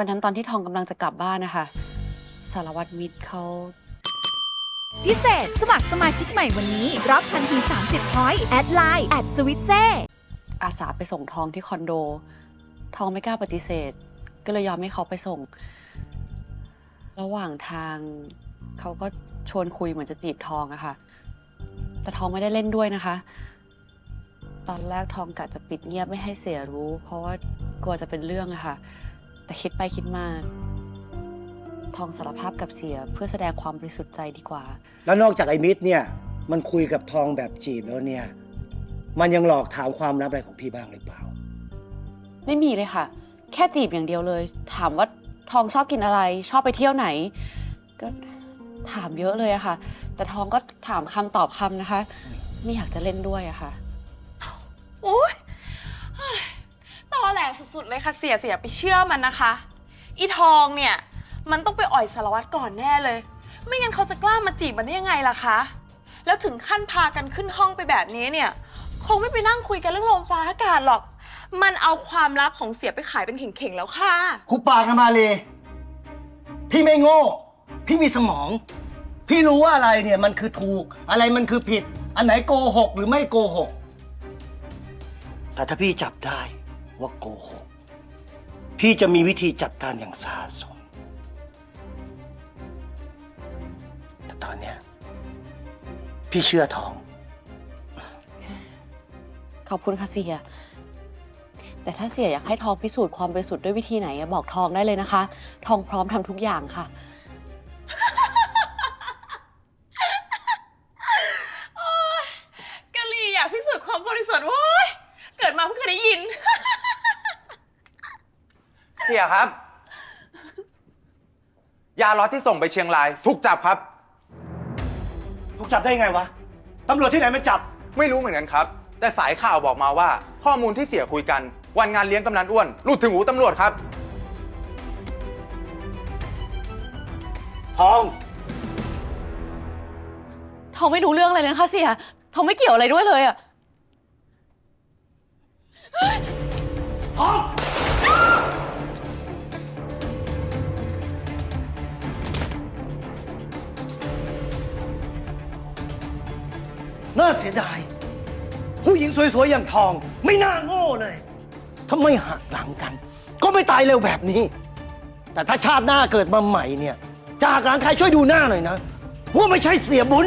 วันนั้นตอนที่ทองกำลังจะกลับบ้านนะคะ สารวัตรมิตรเขาพิเศษ สมัครสมาชิกใหม่วันนี้ รับทันที 30พอยต์แอดไลน์แอดสวิตเซ่อาสาไปส่งทองที่คอนโด ทองไม่กล้าปฏิเสธ ก็เลยยอมให้เขาไปส่ง ระหว่างทางเขาก็ชวนคุยเหมือนจะจีบทองอะค่ะ แต่ทองไม่ได้เล่นด้วยนะคะ ตอนแรกทองกะจะปิดเงียบไม่ให้เสียรู้ เพราะว่ากลัวจะเป็นเรื่องอะค่ะ แต่คิดไปคิดมา ทองสารภาพกับเสียเพื่อแสดงความบริสุทธิ์ใจดีกว่า แล้วนอกจากไอ้มิตรเนี่ย มันคุยกับทองแบบจีบแล้วเนี่ย มันยังหลอกถามความลับอะไรของพี่บ้างหรือเปล่า ไม่มีเลยค่ะ แค่จีบอย่างเดียวเลย ถามว่าทองชอบกินอะไร ชอบไปเที่ยวไหน ก็ถามเยอะเลยอะค่ะ แต่ทองก็ถามคำตอบคำนะคะ ไม่อยากจะเล่นด้วยอะค่ะ โอ้ยเฮ้ย ตอแหลสุดๆเลยค่ะเสียเสียไปเชื่อมันนะคะ อีทองเนี่ย มันต้องไปอ่อยสารวัตรก่อนแน่เลย ไม่งั้นเขาจะกล้ามาจีบมันได้ยังไงล่ะคะ แล้วถึงขั้นพากันขึ้นห้องไปแบบนี้เนี่ย คงไม่ไปนั่งคุยกันเรื่องลมฟ้าอากาศหรอก มันเอาความลับของเสียไปขายเป็นเข่งๆแล้วค่ะ คุปปากนะมาเลย พี่ไม่โง่ พี่มีสมอง พี่รู้ว่าอะไรเนี่ยมันคือถูก อะไรมันคือผิด อันไหนโกหกหรือไม่โกหก แต่ถ้าพี่จับได้ ว่าโกหก พี่จะมีวิธีจัดการอย่างสาสม แต่ตอนเนี้ยพี่เชื่อทอง ขอบคุณค่ะเสีย แต่ถ้าเสียอยากให้ทองพิสูจน์ความบริสุทธิ์ด้วยวิธีไหนอะบอกทองได้เลยนะคะ ทองพร้อมทำทุกอย่างค่ะ กะลีอยากพิสูจน์ความบริสุทธิ์โว้ยเกิดมาเพิ่งเคยได้ยิน เสียครับ ยาล็อตที่ส่งไปเชียงราย ถูกจับครับ ถูกจับได้ไงวะ ตำรวจที่ไหนมาจับ ไม่รู้เหมือนกันครับ แต่สายข่าวบอกมาว่า ข้อมูลที่เสียคุยกัน วันงานเลี้ยงกำนันอ้วนหลุดถึงหูตำรวจครับ ทอง ทองไม่รู้เรื่องอะไรเลยนะคะเสียทองไม่เกี่ยวอะไรด้วยเลยอะ ทอง น่าเสียดาย ผู้หญิงสวยๆ อย่างทอง ไม่น่าโง่เลยถ้าไม่หักหลังกัน ก็ไม่ตายเร็วแบบนี้ แต่ถ้าชาติหน้าเกิดมาใหม่เนี่ยจะหักหลังใครช่วยดูหน้าหน่อยนะว่าไม่ใช่เสียบุญ